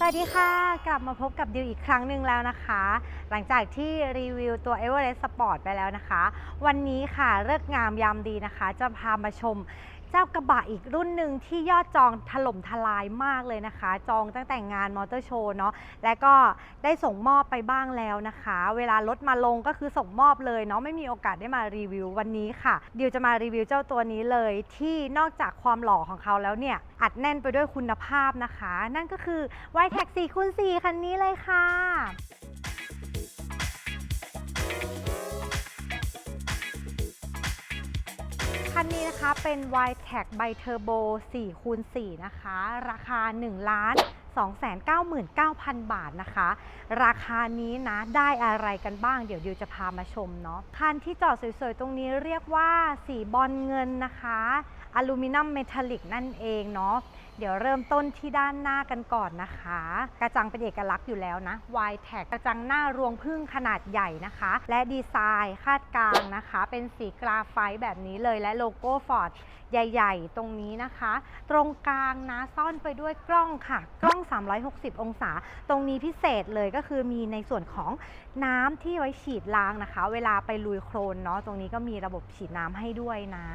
สวัสดีค่ะ กลับมาพบกับดิวอีกครั้งหนึ่งแล้วนะคะ หลังจากที่รีวิวตัว Everest Sport ไปแล้วนะคะ วันนี้ค่ะเลิกงามยามดีนะคะ จะพามาชม เจ้ากระบะอีกรุ่นหนึ่งที่ยอดจองถล่มทลายมากเลยนะคะ จองตั้งแต่งานมอเตอร์โชว์เนาะและก็ได้ส่งมอบไปบ้างแล้วนะคะ เวลารถมาลงก็คือส่งมอบเลยเนาะไม่มีโอกาสได้มารีวิววันนี้ค่ะดิวจะมารีวิวเจ้าตัวนี้เลยที่นอกจากความหล่อของเขาแล้วเนี่ย อัดแน่นไปด้วยคุณภาพนะคะ นั่นก็คือ y t e c 4คูณ4คันนี้เลยค่ะ คันนี้นะคะเป็น y t e c by Turbo 4คูณ4นะคะ ราคา 1 ล้าน 299,000 บาทนะคะ ราคานี้นะได้อะไรกันบ้าง เดี๋ยวดิวจะพามาชมเนาะคันที่จอดสวยๆ ตรงนี้เรียกว่าสีบอลเงินนะคะ อลูมิเนียมเมทัลลิกนั่นเองเนาะ เดี๋ยวเริ่มต้นที่ด้านหน้ากันก่อนนะคะ กระจังเป็นเอกลักษณ์อยู่แล้วนะ y t a g กระจังหน้ารวงพึ่งขนาดใหญ่นะคะ และดีไซน์คาดกลางนะคะ เป็นสีกราไฟต์แบบนี้เลยและโลโก้ฟอร์ด ใหญ่ ๆ ตรงนี้นะคะ ตรงกลางนะซ่อนไปด้วยกล้องค่ะ กล้อง 360 องศา ตรงนี้พิเศษเลยก็คือมีในส่วนของน้ำที่ไว้ฉีดล้างนะคะ เวลาไปลุยโคลนเนาะตรงนี้ก็มีระบบฉีดน้ำให้ด้วยนะ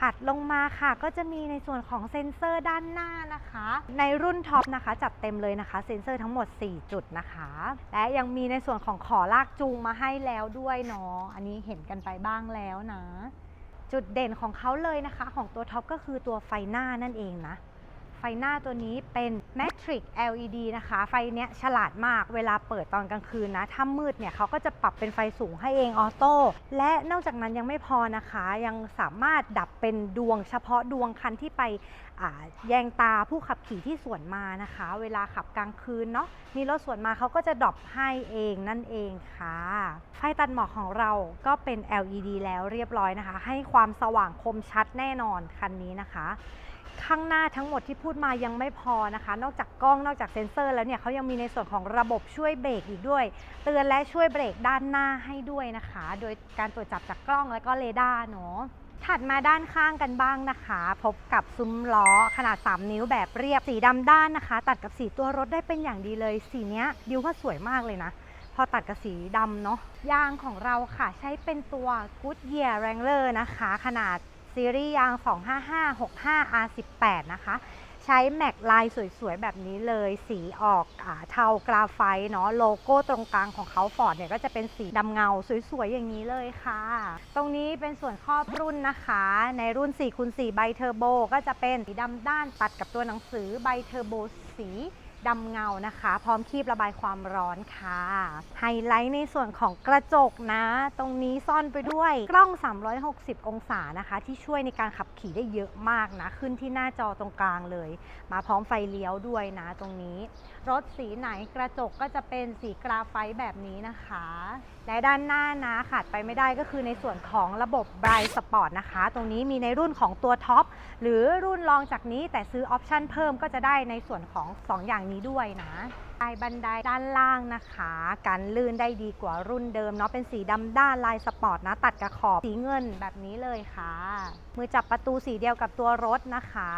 ถัดลงมาค่ะก็จะมีในส่วนของเซ็นเซอร์ด้านหน้านะคะ ในรุ่นท็อปนะคะ จัดเต็มเลยนะคะ เซ็นเซอร์ทั้งหมด 4 จุดนะคะ และยังมีในส่วนของขอลากจูงมาให้แล้วด้วยเนาะอันนี้เห็นกันไปบ้างแล้วนะ จุดเด่นของเขาเลยนะคะ ของตัวท็อปก็คือตัวไฟหน้านั่นเองนะ ไฟหน้าตัวนี้เป็น Matrix LED นะคะ ไฟเนี้ยฉลาดมากเวลาเปิดตอนกลางคืนนะ ถ้ามืดเนี่ยเขาก็จะปรับเป็นไฟสูงให้เองออโต้ และนอกจากนั้นยังไม่พอนะคะ ยังสามารถดับเป็นดวงเฉพาะดวงคันที่ไปแยงตาผู้ขับขี่ที่สวนมานะคะ เวลาขับกลางคืนเนาะมีรถสวนมาเขาก็จะดรอปให้เองนั่นเองค่ะ ไฟตัดหมอกของเราก็เป็น LED แล้วเรียบร้อยนะคะ ให้ความสว่างคมชัดแน่นอนคันนี้นะคะ ข้างหน้าทั้งหมดที่พูดมายังไม่พอนะคะ นอกจากกล้องนอกจากเซ็นเซอร์แล้วเนี่ยเขายังมีในส่วนของระบบช่วยเบรกอีกด้วย เตือนและช่วยเบรกด้านหน้าให้ด้วยนะคะ โดยการตรวจจับจากกล้องและก็เรดาร์เนาะถัดมาด้านข้างกันบ้างนะคะ พบกับซุ้มล้อขนาด 3 นิ้วแบบเรียบสีดำด้านนะคะ ตัดกับสีตัวรถได้เป็นอย่างดีเลย สีเนี้ยดิวว่าสวยมากเลยนะ พอตัดกับสีดำเนาะยางของเราค่ะใช้เป็นตัว Goodyear Wrangler นะคะ ขนาด ซีรีส์ยาง 25565 R18 นะคะ ใช้แม็กลายสวยๆ แบบนี้เลย สีออกอเทากราไฟต์เนาะ โลโก้ตรงกลางของเขาฟอร์ดเนี่ยก็จะเป็นสีดำเงาสวยๆ อย่างนี้เลยค่ะ ตรงนี้เป็นส่วนครอบรุ่นนะคะ ในรุ่น4คูณ4ใบเทอร์โบก็จะเป็นสีดำด้านตัดกับตัวหนังสือใบเทอร์โบสี ดำเงานะคะ พร้อมคีบระบายความร้อนค่ะ ไฮไลท์ในส่วนของกระจกนะ ตรงนี้ซ่อนไปด้วยกล้อง 360 องศานะคะ ที่ช่วยในการขับขี่ได้เยอะมากนะ ขึ้นที่หน้าจอตรงกลางเลย มาพร้อมไฟเลี้ยวด้วยนะตรงนี้ รถสีไหนกระจกก็จะเป็นสีกราไฟต์แบบนี้นะคะและด้านหน้านะขาดไปไม่ได้ก็คือในส่วนของระบบ Bright Sport นะคะ ตรงนี้มีในรุ่นของตัวท็อปหรือรุ่นรองจากนี้แต่ซื้อออปชันเพิ่มก็จะได้ในส่วนของ 2 อย่างนี้ด้วยนะ ลายบันไดด้านล่างนะคะการลื่นได้ดีกว่ารุ่นเดิมเนาะเป็นสีดำด้านลายสปอร์ตนะตัดกับขอบสีเงินแบบนี้เลยค่ะ มือจับประตูสีเดียวกับตัวรถนะคะ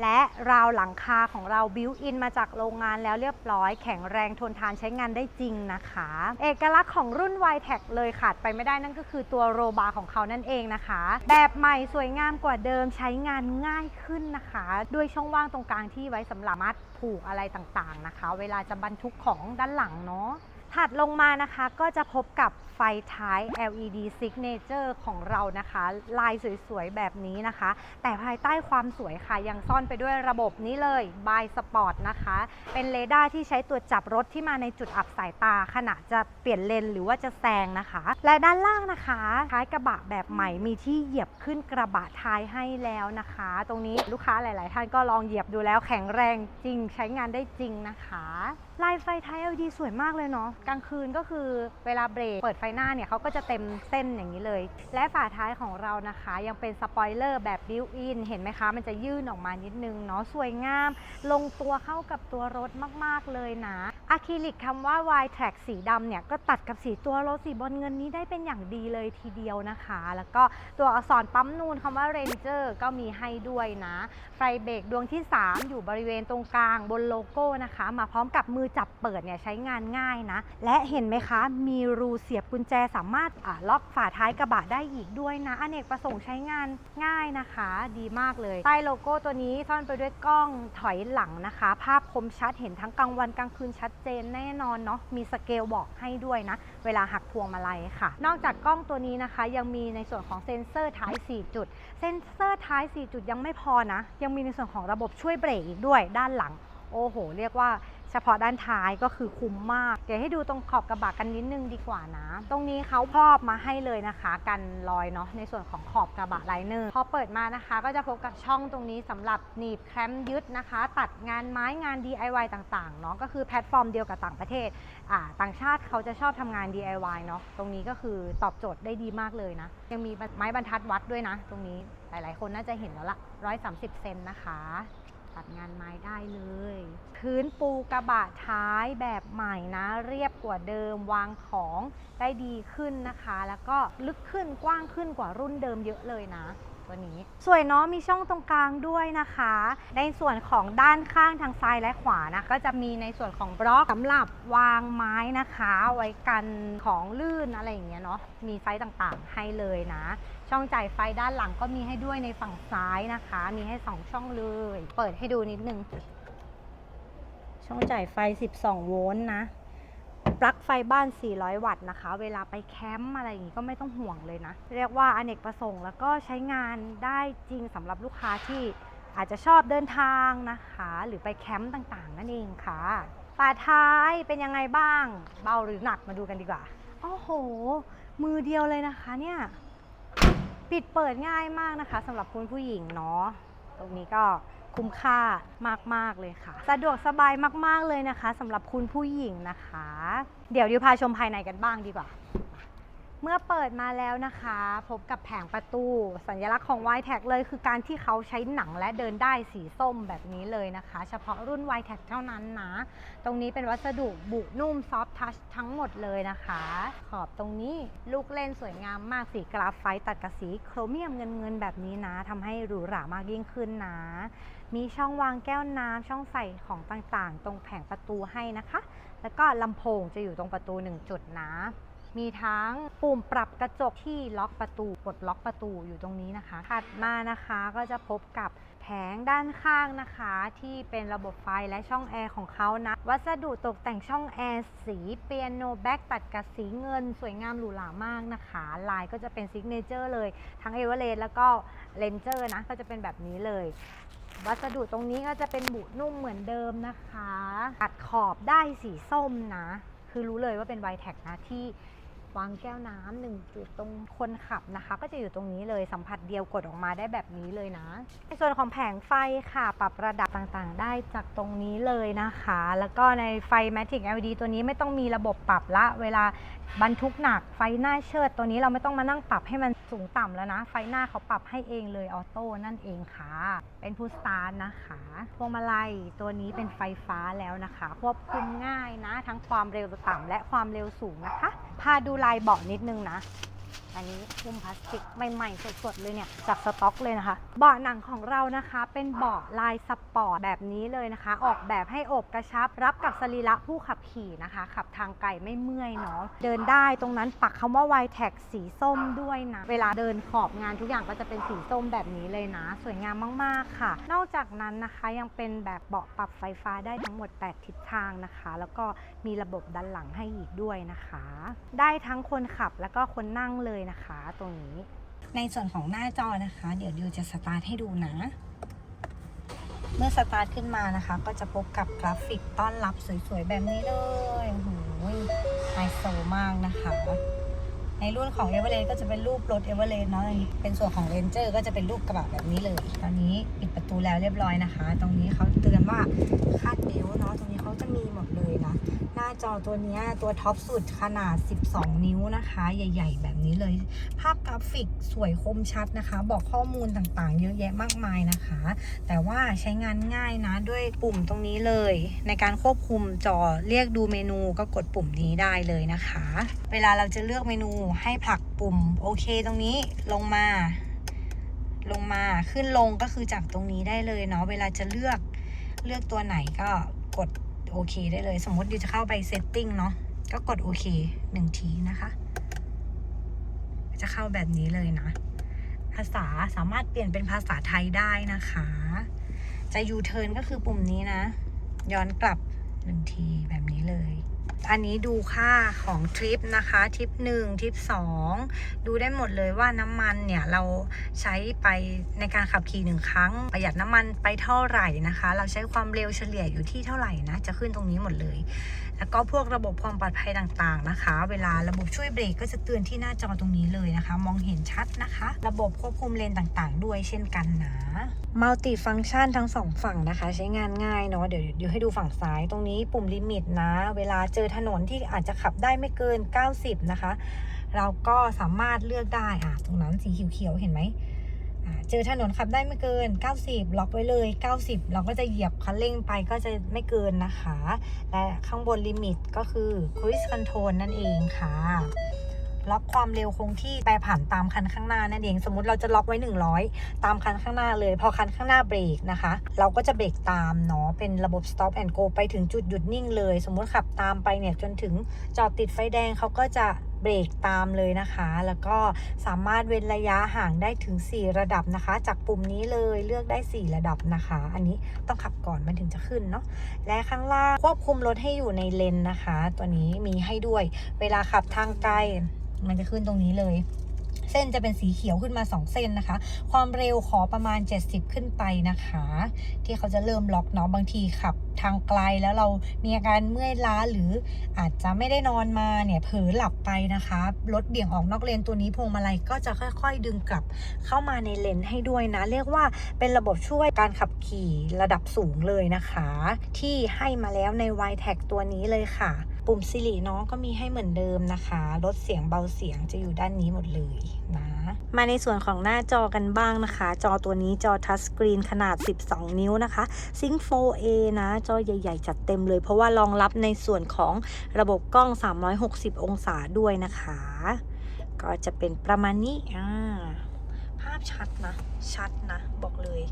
และราวหลังคาของเราบิวอินมาจากโรงงานแล้วเรียบร้อย แข็งแรงทนทานใช้งานได้จริงนะคะ เอกลักษณ์ของรุ่น y t e c เลยขาดไปไม่ได้นั่นก็คือตัวโรบาร์ของเขานั่นเองนะคะ แบบใหม่สวยงามกว่าเดิมใช้งานง่ายขึ้นนะคะ ด้วยช่องว่างตรงกลางที่ไว้สำหรับมัด ผูกอะไรต่างๆนะคะ เวลาจะบรรทุกของด้านหลังเนาะ ถัดลงมานะคะก็จะพบกับไฟท้าย LED Signature ของเรานะคะ ลายสวยๆ แบบนี้นะคะ แต่ภายใต้ความสวยค่ะ ยังซ่อนไปด้วยระบบนี้เลย By Sport นะคะ เป็นเรดาร์ที่ใช้ตรวจจับรถที่มาในจุดอับสายตา ขณะจะเปลี่ยนเลนหรือว่าจะแซงนะคะ และด้านล่างนะคะท้ายกระบะแบบใหม่มีที่เหยียบขึ้นกระบะท้ายให้แล้วนะคะ ตรงนี้ลูกค้าหลาย ๆ ท่านก็ลองเหยียบดูแล้วแข็งแรงจริงใช้งานได้จริงนะคะ ลายไฟท้าย LED สวยมากเลยเนาะกลางคืนก็คือเวลาเบรกเปิดไฟหน้าเนี่ยเขาก็จะเต็มเส้นอย่างนี้เลย และฝาท้ายของเรานะคะ ยังเป็นสปอยเลอร์แบบบิวอินเห็นไหมคะ มันจะยื่นออกมานิดนึงเนาะสวยงาม ลงตัวเข้ากับตัวรถมากๆเลยนะ อะคริลิกคำว่า Y Track สีดำเนี่ยก็ตัดกับสีตัวรถสีบอลเงินนี้ได้เป็นอย่างดีเลยทีเดียวนะคะ แล้วก็ตัวอักษรปั๊มนูนคำว่า Ranger ก็มีให้ด้วยนะ ไฟเบรกดวงที่ 3 อยู่บริเวณตรงกลางบนโลโก้นะคะ มาพร้อมกับมือจับเปิดเนี่ยใช้งานง่ายนะ และเห็นไหมคะ มีรูเสียบกุญแจสามารถอ่าล็อกฝาท้ายกระบะได้อีกด้วยนะอเนกประสงค์ใช้งานง่ายนะคะ ดีมากเลยใต้โลโก้ตัวนี้ซ่อนไปด้วยกล้องถอยหลังนะคะ ภาพคมชัดเห็นทั้งกลางวันกลางคืนชัดเจนแน่นอนเนาะมีสเกลบอกให้ด้วยนะ เวลาหักพวงมาลัยค่ะ นอกจากกล้องตัวนี้นะคะ ยังมีในส่วนของเซ็นเซอร์ท้าย 4 จุด เซ็นเซอร์ท้าย 4 จุดยังไม่พอนะ ยังมีในส่วนของระบบช่วยเบรกอีกด้วยด้านหลัง โอ้โห เรียกว่า เฉพาะด้านท้ายก็คือคุ้มมาก เดี๋ยวให้ดูตรงขอบกระบะกันนิดนึงดีกว่านะ ตรงนี้เขาครอบมาให้เลยนะคะ กันรอยเนาะในส่วนของขอบกระบะไลเนอร์พอเปิดมานะคะ ก็จะพบกับช่องตรงนี้สำหรับหนีบแคมยึดนะคะ ตัดงานไม้งาน DIY ต่างๆเนาะก็คือแพลตฟอร์มเดียวกับต่างประเทศอ่าต่างชาติเขาจะชอบทำงาน DIY เนาะตรงนี้ก็คือตอบโจทย์ได้ดีมากเลยนะ ยังมีไม้บรรทัดวัดด้วยนะ ตรงนี้หลายๆ คนน่าจะเห็นแล้วละ130 เซนนะคะ ตัดงานไม้ได้เลย พื้นปูกระบะท้ายแบบใหม่นะ เรียบกว่าเดิมวางของได้ดีขึ้นนะคะ แล้วก็ลึกขึ้นกว้างขึ้นกว่ารุ่นเดิมเยอะเลยนะตัวนี้สวยเนาะมีช่องตรงกลางด้วยนะคะ ในส่วนของด้านข้างทางซ้ายและขวานะก็จะมีในส่วนของบล็อกสำหรับวางไม้นะคะ ไว้กันของลื่นอะไรอย่างเงี้ยเนาะมีไฟต่างๆให้เลยนะ ช่องจ่ายไฟด้านหลังก็มีให้ด้วยในฝั่งซ้ายนะคะ มีให้ 2 ช่องเลย เปิดให้ดูนิดนึง ช่องจ่ายไฟ 12 โวลต์นะ ปลั๊กไฟบ้าน 400 วัตต์นะคะ เวลาไปแคมป์อะไรอย่างงี้ก็ไม่ต้องห่วงเลยนะ เรียกว่าอเนกประสงค์แล้วก็ใช้งานได้จริงสำหรับลูกค้าที่อาจจะชอบเดินทางนะคะ หรือไปแคมป์ต่างๆ นั่นเองค่ะฝาท้ายเป็นยังไงบ้าง เบาหรือหนักมาดูกันดีกว่า โอ้โห มือเดียวเลยนะคะเนี่ย ปิดเปิดง่ายมากนะคะสำหรับคุณผู้หญิงเนาะตรงนี้ก็คุ้มค่ามาก ๆ เลยค่ะ สะดวกสบายมาก ๆ เลยนะคะสำหรับคุณผู้หญิงนะคะ เดี๋ยวดิวพาชมภายในกันบ้างดีกว่า เมื่อเปิดมาแล้วนะคะ พบกับแผงประตู สัญลักษณ์ของ y t แท็เลยคือการที่เขาใช้หนังและเดินได้สีส้มแบบนี้เลยนะคะ เฉพาะรุ่น y t แท็เท่านั้นนะ ตรงนี้เป็นวัสดุบุนุ่มซอฟทัชทั้งหมดเลยนะคะ ขอบตรงนี้ลูกเล่นสวยงามมากสีกราฟไฟตัดกับสีโครเมียมเงินเงินแบบนี้นะทำให้หรูหรามากยิ่งขึ้นนะ มีช่องวางแก้วน้ำช่องใส่ของต่างๆ ตรงแผงประตูให้นะคะ แล้วก็ลำโพงจะอยู่ตรงประตู 1 จุดนะ มีทั้งปุ่มปรับกระจกที่ล็อกประตูปลดล็อกประตูอยู่ตรงนี้นะคะ ถัดมานะคะก็จะพบกับแผงด้านข้างนะคะ ที่เป็นระบบไฟและช่องแอร์ของเขานะ วัสดุตกแต่งช่องแอร์สีเปียโนแบ็กตัดกับสีเงิน สวยงามหรูหรามากนะคะ ลายก็จะเป็นซิกเนเจอร์เลย ทั้งเอเวอเรสต์แล้วก็เลนเจอร์นะ ก็จะเป็นแบบนี้เลยวัสดุตรงนี้ก็จะเป็นบุนุ่มเหมือนเดิมนะคะ ตัดขอบได้สีส้มนะ คือรู้เลยว่าเป็นไวแท็กนะที่ วางแก้วน้ำหนึ่งจุดตรงคนขับนะคะ ก็จะอยู่ตรงนี้เลยสัมผัสเดียวกดออกมาได้แบบนี้เลยนะ ในส่วนของแผงไฟค่ะ ปรับระดับต่างๆ ได้จากตรงนี้เลยนะคะ แล้วก็ในไฟ Matic LED ตัวนี้ไม่ต้องมีระบบปรับละ เวลา บรรทุกหนักไฟหน้าเชิดตัวนี้เราไม่ต้องมานั่งปรับให้มันสูงต่ำแล้วนะ ไฟหน้าเขาปรับให้เองเลยออโต้นั่นเองค่ะ เป็นพุสตาร์นะคะพวงมาลัยตัวนี้เป็นไฟฟ้าแล้วนะคะควบคุมง่ายนะ ทั้งความเร็วต่ำและความเร็วสูงนะคะ พาดูลายเบาะนิดนึงนะ อันนี้หุ้มพลาสติกใหม่ๆสดๆเลยเนี่ยจากสต็อกเลยนะคะ เบาะหนังของเรานะคะ เป็นเบาะลายสปอร์ตแบบนี้เลยนะคะ ออกแบบให้อบกระชับ รับกับสรีระผู้ขับขี่นะคะ ขับทางไกลไม่เมื่อยเนาะเดินได้ตรงนั้นปักคำว่า y t a g สีส้มด้วยนะเวลาเดินขอบงานทุกอย่างก็จะเป็นสีส้มแบบนี้เลยนะ สวยงามมากๆค่ะ นอกจากนั้นนะคะยังเป็นแบบเบาะปรับไฟฟ้าได้ทั้งหมด 8 ทิศทางนะคะ แล้วก็มีระบบดันหลังให้อีกด้วยนะคะ ได้ทั้งคนขับแล้วก็คนนั่งเลยนะคะ ตรงนี้ ในส่วนของหน้าจอนะคะ เดี๋ยวดิวจะสตาร์ทให้ดูนะ เมื่อสตาร์ทขึ้นมานะคะ ก็จะพบกับกราฟิกต้อนรับสวยๆแบบนี้เลยโอ้โหไฮโซมากนะคะ ในรุ่นของ e v e r e s t ก็จะเป็นรูปรถ e v e r e s t เนาะอันนี้เป็นส่วนของ Ranger ก็จะเป็นรูปกระบะแบบนี้เลย ตอนนี้ปิดประตูแล้วเรียบร้อยนะคะ ตรงนี้เขาเตือนว่าคาดเบลต์เนาะตรงนี้เขาจะมีหมดเลยนะ หน้าจอตัวนี้ตัวท็อปสุดขนาด 12 นิ้วนะคะ ใหญ่ ๆ แบบนี้เลย ภาพกราฟิกสวยคมชัดนะคะ บอกข้อมูลต่างๆ เยอะแยะมากมายนะคะ แต่ว่าใช้งานง่ายนะด้วยปุ่มตรงนี้เลย ในการควบคุมจอเรียกดูเมนูก็กดปุ่มนี้ได้เลยนะคะ เวลาเราจะเลือกเมนูให้ผลักปุ่มโอเคตรงนี้ลงมา ลงมาขึ้นลงก็คือจากตรงนี้ได้เลยเนาะเวลาจะเลือกเลือกตัวไหนก็กดโอเคได้เลย สมมติดิวจะเข้าไปเซตติ้งเนาะก็กดโอเคหนึ่งทีนะคะ จะเข้าแบบนี้เลยนะ ภาษาสามารถเปลี่ยนเป็นภาษาไทยได้นะคะ จะยูเทิร์นก็คือปุ่มนี้นะ ย้อนกลับหนึ่งทีแบบนี้เลย อันนี้ดูค่าของทริปนะคะทริปหนึ่งทริปสองดูได้หมดเลยว่าน้ำมันเนี่ยเราใช้ไปในการขับขี่หนึ่งครั้ง ประหยัดน้ำมันไปเท่าไหร่นะคะ เราใช้ความเร็วเฉลี่ยอยู่ที่เท่าไหร่นะจะขึ้นตรงนี้หมดเลย แล้วก็พวกระบบความปลอดภัยต่างๆนะคะ เวลาระบบช่วยเบรกก็จะเตือนที่หน้าจอตรงนี้เลยนะคะ มองเห็นชัดนะคะ ระบบควบคุมเลนต่างๆ ด้วยเช่นกันนะมัลติฟัง c t ชันทั้งสองฝั่งนะคะ ใช้งานง่ายเนาะเดี๋ยวเดี๋ยวให้ดูฝั่งซ้ายตรงนี้ปุ่มลิมิตนะ เวลาเจอถนนที่อาจจะขับได้ไม่เกิน 90 นะคะ เราก็สามารถเลือกได้อะตรงนั้นสีเขียวๆเห็นไหม เจอถนนขับได้ไม่เกิน 90 ล็อกไว้เลย 90 เราก็จะเหยียบคันเร่งไปก็จะไม่เกินนะคะ และข้างบนลิมิตก็คือ cruise control นั่นเองค่ะ ล็อกความเร็วคงที่แปรผันตามคันข้างหน้านั่นเอง สมมติเราจะล็อกไว้ 100 ตามคันข้างหน้าเลย พอคันข้างหน้าเบรกนะคะ เราก็จะเบรกตามเนาะ เป็นระบบ stop and go ไปถึงจุดหยุดนิ่งเลย สมมติขับตามไปเนี่ยจนถึงจอดติดไฟแดงเขาก็จะ เบรกตามเลยนะคะ แล้วก็สามารถเว้นระยะห่างได้ถึง 4 ระดับนะคะ จากปุ่มนี้เลยเลือกได้ 4 ระดับนะคะ อันนี้ต้องขับก่อนมันถึงจะขึ้นเนาะและข้างล่างควบคุมรถให้อยู่ในเลนนะคะ ตัวนี้มีให้ด้วย เวลาขับทางไกลมันจะขึ้นตรงนี้เลยเส้นจะเป็นสีเขียวขึ้นมา 2 เส้นนะคะ ความเร็วขอประมาณ 70 ขึ้นไปนะคะ ที่เขาจะเริ่มล็อกเนาะบางทีขับทางไกลแล้วเรามีอาการเมื่อยล้าหรืออาจจะไม่ได้นอนมาเนี่ยเผลอหลับไปนะคะรถเบี่ยงออกนอกเลนตัวนี้พวงมาลัยก็จะค่อย ๆ ดึงกลับเข้ามาในเลนให้ด้วยนะ เรียกว่าเป็นระบบช่วยการขับขี่ระดับสูงเลยนะคะ ที่ให้มาแล้วใน y t a g ตัวนี้เลยค่ะ ปุ่มสิริเนาะก็มีให้เหมือนเดิมนะคะลดเสียงเบาเสียงจะอยู่ด้านนี้หมดเลย นะ มาในส่วนของหน้าจอกันบ้างนะคะ จอตัวนี้จอทัชสกรีนขนาด 12 นิ้วนะคะ Sync 4A นะ จอใหญ่ ๆ จัดเต็มเลย เพราะว่ารองรับในส่วนของระบบกล้อง 360 องศาด้วยนะคะ ก็จะเป็นประมาณนี้อ่าภาพชัดนะ ชัดนะ บอกเลย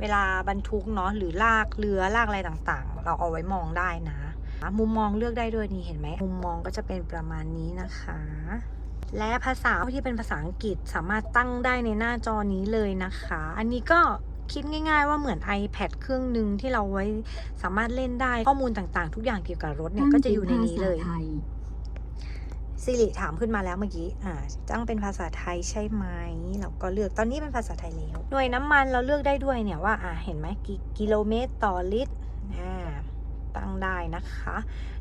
เวลาบรรทุกเนาะหรือลากเรือลากอะไรต่างๆ เราเอาไว้มองได้นะ มุมมองเลือกได้ด้วยนี่เห็นไหมมุมมองก็จะเป็นประมาณนี้นะคะ และภาษาที่เป็นภาษาอังกฤษสามารถตั้งได้ในหน้าจอนี้เลยนะคะ อันนี้ก็คิดง่าย ๆ ว่าเหมือน iPad เครื่องหนึ่งที่เราไว้สามารถเล่นได้ข้อมูลต่างๆ ทุกอย่างเกี่ยวกับรถเนี่ยก็จะอยู่ในนี้เลยสิริถามขึ้นมาแล้วเมื่อกี้ อ่าตั้งเป็นภาษาไทยใช่ไหม เราก็เลือก ตอนนี้เป็นภาษาไทยแล้ว หน่วยน้ำมันเราเลือกได้ด้วยเนี่ยว่า อ่า เห็นไหมกิกิโลเมตรต่อลิตร อ่า ตั้งได้นะคะ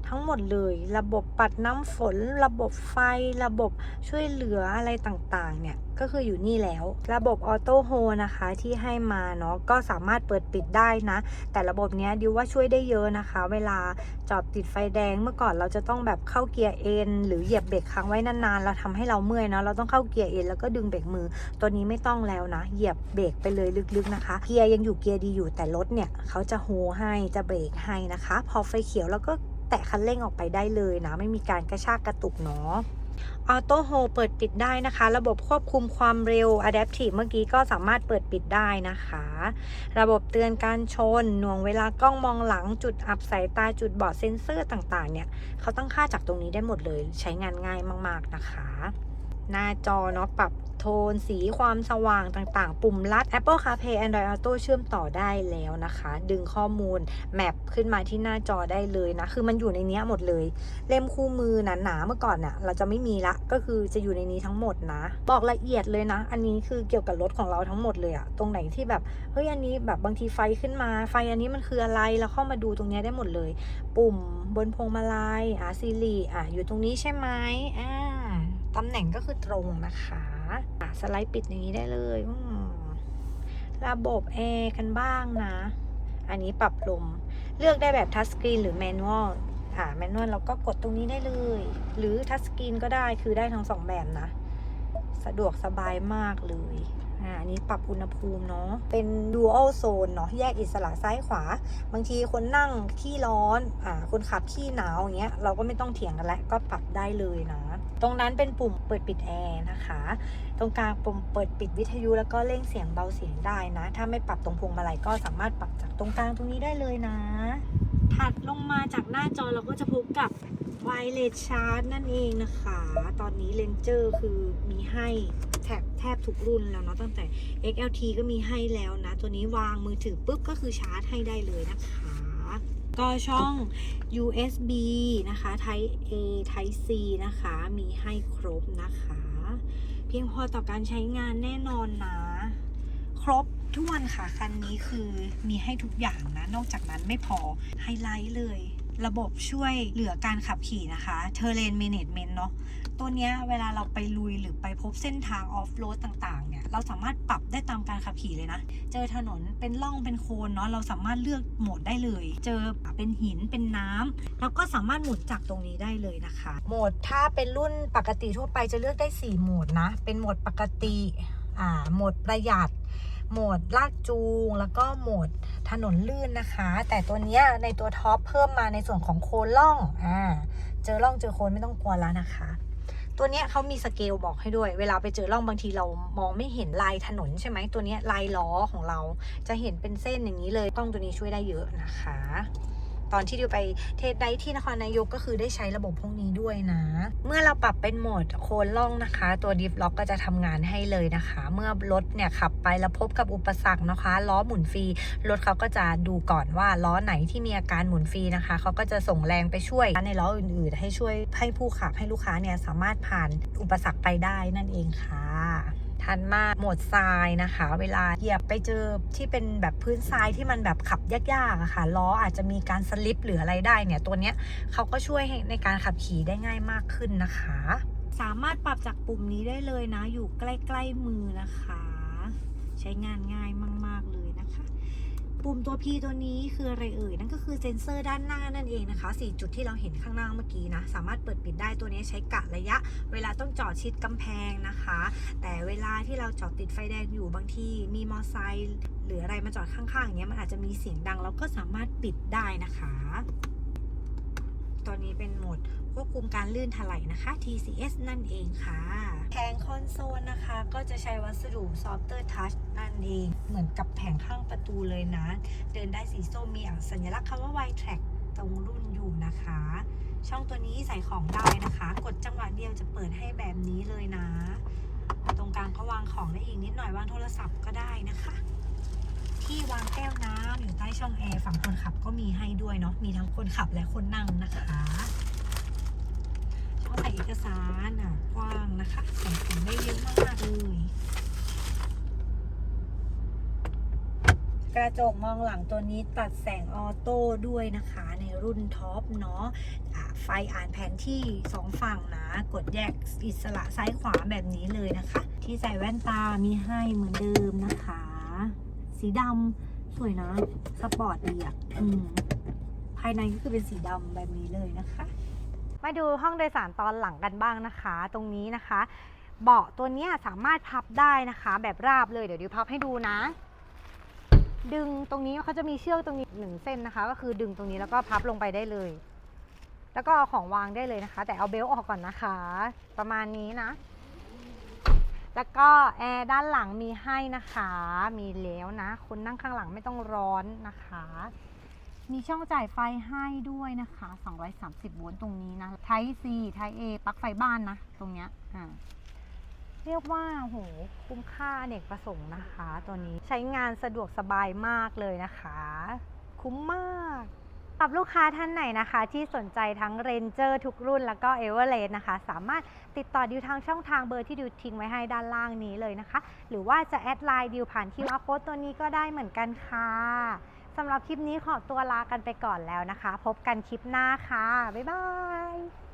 ทั้งหมดเลย ระบบปัดน้ำฝน ระบบไฟ ระบบช่วยเหลืออะไรต่างๆ เนี่ย ก็คืออยู่นี่แล้ว ระบบออโต้โฮนะคะที่ให้มาเนาะ ก็สามารถเปิดปิดได้นะ แต่ระบบเนี้ยดิวว่าช่วยได้เยอะนะคะ เวลาจอดติดไฟแดงเมื่อก่อนเราจะต้องแบบเข้าเกียร์เอ็นหรือเหยียบเบรกค้างไว้นานๆ เราทำให้เราเมื่อยเนาะ เราต้องเข้าเกียร์เอ็นแล้วก็ดึงเบรกมือ ตัวนี้ไม่ต้องแล้วนะ เหยียบเบรกไปเลยลึกๆนะคะ เกียร์ยังอยู่เกียร์ดีอยู่แต่รถเนี่ยเขาจะโฮให้ จะเบรกให้นะคะ พอไฟเขียวแล้วก็ แตะคันเร่งออกไปได้เลยนะ ไม่มีการกระชากกระตุกเนาะออโต้โฮเปิดปิดได้นะคะ ระบบควบคุมความเร็ว Adaptive เมื่อกี้ก็สามารถเปิดปิดได้นะคะ ระบบเตือนการชน หน่วงเวลากล้องมองหลังจุดอับสายตาจุดบอดเซ็นเซอร์ต่างๆ เนี่ย เขาตั้งค่าจากตรงนี้ได้หมดเลย ใช้งานง่ายมากๆนะคะ หน้าจอเนาะปรับโทนสีความสว่างต่างๆ ปุ่มลัด Apple CarPlay Android Auto เชื่อมต่อได้แล้วนะคะ ดึงข้อมูลแมปขึ้นมาที่หน้าจอได้เลยนะ คือมันอยู่ในนี้หมดเลย เล่มคู่มือหนาๆเมื่อก่อนน่ะ เราจะไม่มีละ ก็คือจะอยู่ในนี้ทั้งหมดนะ บอกละเอียดเลยนะ อันนี้คือเกี่ยวกับรถของเราทั้งหมดเลยอะตรงไหนที่แบบ เฮ้ย อันนี้แบบบางทีไฟขึ้นมา ไฟอันนี้มันคืออะไร เราเข้ามาดูตรงนี้ได้หมดเลย ปุ่มบนพวงมาลัย อะซีรีอะอยู่ตรงนี้ใช่ไหมอ่า ตำแหน่งก็คือตรงนะคะอะสไลด์ปิดอย่างนี้ได้เลยระบบแอร์กันบ้างนะ อันนี้ปรับลม เลือกได้แบบทัชสกรีนหรือแมนนวลอ่าแมนนวลเราก็กดตรงนี้ได้เลย หรือทัชสกรีนก็ได้คือได้ทั้งสองแบบนะ สะดวกสบายมากเลยอ่าอันนี้ปรับอุณหภูมิเนาะ เป็น dual zone เนาะ แยกอิสระซ้ายขวา บางทีคนนั่งขี้ร้อน อ่า คนขับขี้หนาวอย่างเงี้ย เราก็ไม่ต้องเถียงกันแล้ว ก็ปรับได้เลยนะ ตรงนั้นเป็นปุ่มเปิดปิดแอร์นะคะ ตรงกลางปุ่มเปิดปิดวิทยุแล้วก็เร่งเสียงเบาเสียงได้นะ ถ้าไม่ปรับตรงพวงมาลัยก็สามารถปรับจากตรงกลางตรงนี้ได้เลยนะ ถัดลงมาจากหน้าจอเราก็จะพบกับไวเลสชาร์จนั่นเองนะคะ ตอนนี้เลนเจอร์คือมีให้แทบแทบทุกรุ่นแล้วเนาะตั้งแต่ XLT ก็มีให้แล้วนะ ตัวนี้วางมือถือปุ๊บก็คือชาร์จให้ได้เลยนะคะ ก็ช่อง USB นะคะ Type A Type C นะคะ มีให้ครบนะคะ เพียงพอต่อการใช้งานแน่นอนนะ ครบทุกวันค่ะ คันนี้คือมีให้ทุกอย่างนะ นอกจากนั้นไม่พอไฮไลท์เลย ระบบช่วยเหลือการขับขี่นะคะ Terrain Management เนาะ ตัวเนี้ยเวลาเราไปลุยหรือไปพบเส้นทางออฟโรดต่างๆเนี่ยเราสามารถปรับได้ตามการขับขี่เลยนะ เจอถนนเป็นร่องเป็นโคนเนาะเราสามารถเลือกโหมดได้เลย เจอเป็นหินเป็นน้ำเราก็สามารถหมุนจากตรงนี้ได้เลยนะคะ โหมดถ้าเป็นรุ่นปกติทั่วไปจะเลือกได้ 4 โหมดนะ เป็นโหมดปกติอ่าโหมดประหยัดโหมดลากจูง แล้วก็โหมดถนนลื่นนะคะ แต่ตัวเนี้ยในตัวท็อปเพิ่มมาในส่วนของโคนล่องอ่าเจอล่องเจอโคนไม่ต้องกลัวแล้วนะคะ ตัวเนี้ยเขามีสเกลบอกให้ด้วย เวลาไปเจอร่องบางทีเรามองไม่เห็นลายถนนใช่ไหมตัวเนี้ยลายล้อของเราจะเห็นเป็นเส้นอย่างนี้เลยกล้องตัวนี้ช่วยได้เยอะนะคะ ตอนที่ดิวไปเทสไดฟ์ที่นครนายกก็คือได้ใช้ระบบพวกนี้ด้วยนะ เมื่อเราปรับเป็นโหมดโคนล่องนะคะ ตัวดิฟล็อกก็จะทำงานให้เลยนะคะ เมื่อรถเนี่ยขับไปแล้วพบกับอุปสรรคนะคะ ล้อหมุนฟรีรถเขาก็จะดูก่อนว่าล้อไหนที่มีอาการหมุนฟรีนะคะเขาก็จะส่งแรงไปช่วยในล้ออื่นๆ ให้ช่วยให้ผู้ขับให้ลูกค้าเนี่ยสามารถผ่านอุปสรรคไปได้นั่นเองค่ะ ทันมากโหมดทรายนะคะ เวลาเหยียบไปเจอที่เป็นแบบพื้นทรายที่มันแบบขับยากๆอะค่ะล้ออาจจะมีการสลิปหรืออะไรได้เนี่ยตัวเนี้ยเขาก็ช่วยใในการขับขี่ได้ง่ายมากขึ้นนะคะ สามารถปรับจากปุ่มนี้ได้เลยนะ อยู่ใกล้ๆมือนะคะ ใช้งานง่ายมากๆเลย ปุ่มตัว P ตัวนี้คืออะไรเอ่ย นั่นก็คือเซ็นเซอร์ด้านหน้านั่นเองนะคะ4จุดที่เราเห็นข้างหน้าเมื่อกี้นะ สามารถเปิดปิดได้ตัวนี้ใช้กะระยะ เวลาต้องจอดชิดกำแพงนะคะ แต่เวลาที่เราจอดติดไฟแดงอยู่บางทีมีมอไซค์หรืออะไรมาจอดข้างๆอย่างเงี้ยมันอาจจะมีเสียงดังเราก็สามารถปิดได้นะคะ ตอนนี้เป็นโหมดควบคุมการลื่นถลายนะคะ TCS นั่นเองค่ะแผงคอนโซลนะคะ ก็จะใช้วัสดุ Softer Touch นั่นเอง เหมือนกับแผงข้างประตูเลยนะ เดินได้สีส้มมีสัญลักษณ์คำว่า Y Track ตรงรุ่นอยู่นะคะ ช่องตัวนี้ใส่ของได้นะคะ กดจังหวะเดียวจะเปิดให้แบบนี้เลยนะ ตรงกลางก็วางของได้อีกนิดหน่อยวางโทรศัพท์ก็ได้นะคะ ที่วางแก้วน้ำอยู่ใต้ช่องแอร์ฝั่งคนขับก็มีให้ด้วยเนาะมีทั้งคนขับและคนนั่งนะคะช่องใส่เอกสารอะกว้างนะคะใส่ของได้เยอะมากๆเลยกระจกมองหลังตัวนี้ตัดแสงออโต้ด้วยนะคะ ในรุ่นท็อปเนาะะไฟอ่านแผนที่สองฝั่งนะ กดแยกอิสระซ้ายขวาแบบนี้เลยนะคะ ที่ใส่แว่นตามีให้เหมือนเดิมนะคะ สีดำสวยนะ สปอร์ตดีอะอืมภายในก็คือเป็นสีดำแบบนี้เลยนะคะ มาดูห้องโดยสารตอนหลังกันบ้างนะคะ ตรงนี้นะคะ เบาะตัวนี้สามารถพับได้นะคะ แบบราบเลยเดี๋ยวดิวพับให้ดูนะ ดึงตรงนี้เขาจะมีเชือกตรงนี้หนึ่งเส้นนะคะ ก็คือดึงตรงนี้แล้วก็พับลงไปได้เลยแล้วก็เอาของวางได้เลยนะคะ แต่เอาเบลต์ออกก่อนนะคะ ประมาณนี้นะ แล้วก็แอร์ด้านหลังมีให้นะคะ มีแล้วนะคนนั่งข้างหลังไม่ต้องร้อนนะคะ มีช่องจ่ายไฟให้ด้วยนะคะ 230 โวลต์ตรงนี้นะไทป์ C ไทป์ A ปลั๊กไฟบ้านนะ ตรงเนี้ยอ่าเรียกว่าโหคุ้มค่าเนกประสงค์นะคะ ตัวนี้ใช้งานสะดวกสบายมากเลยนะคะ คุ้มมาก กับลูกค้าท่านไหนนะคะ ที่สนใจทั้ง Ranger ทุกรุ่นแล้วก็ e v e r a s t นะคะ สามารถติดต่อดิวทางช่องทางเบอร์ที่ดิวทิ้งไว้ให้ด้านล่างนี้เลยนะคะ หรือว่าจะแอดไลน์ดิวผ่าน QR code ตัวนี้ก็ได้เหมือนกันค่ะสำหรับคลิปนี้ขอตัวลากันไปก่อนแล้วนะคะ พบกันคลิปหน้าค่ะ บ๊ายบาย